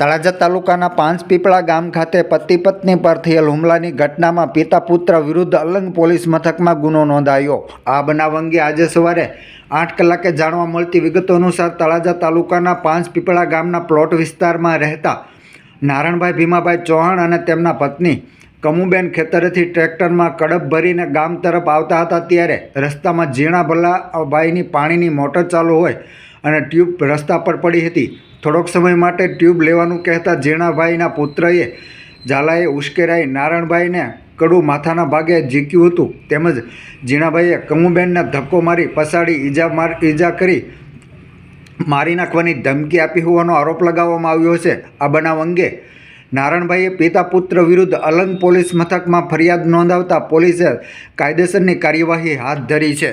તળાજા તાલુકાના પાંચ પીપળા ગામ ખાતે પતિ પત્ની પર થયેલ હુમલાની ઘટનામાં પિતા પુત્ર વિરુદ્ધ અલંગ પોલીસ મથકમાં ગુનો નોંધાયો. આ બનાવ અંગે આજે સવારે આઠ કલાકે જાણવા મળતી વિગતો અનુસાર તળાજા તાલુકાના પાંચ પીપળા ગામના પ્લોટ વિસ્તારમાં રહેતા નારણભાઈ ભીમાભાઈ ચૌહાણ અને તેમના પત્ની કમુબેન ખેતરેથી ટ્રેક્ટરમાં કડપ ભરીને ગામ તરફ આવતા હતા ત્યારે રસ્તામાં ઝીણા ભલા ભાઈની પાણીની મોટર ચાલુ હોય અને ટ્યુબ રસ્તા પર પડી હતી. થોડોક સમય માટે ટ્યુબ લેવાનું કહેતા ઝીણાભાઈના પુત્રએ ઝાલાએ ઉશ્કેરાઈ નારણભાઈને કડું માથાના ભાગે ઝીક્યું હતું. તેમજ ઝીણાભાઈએ કમુબેનને ધક્કો મારી પસાડી ઈજા માર ઈજા કરી મારી નાખવાની ધમકી આપી હોવાનો આરોપ લગાવવામાં આવ્યો છે. આ બનાવ અંગે નારણભાઈએ પિતા પુત્ર વિરુદ્ધ અલંગ પોલીસ મથકમાં ફરિયાદ નોંધાવતા પોલીસે કાયદેસરની કાર્યવાહી હાથ ધરી છે.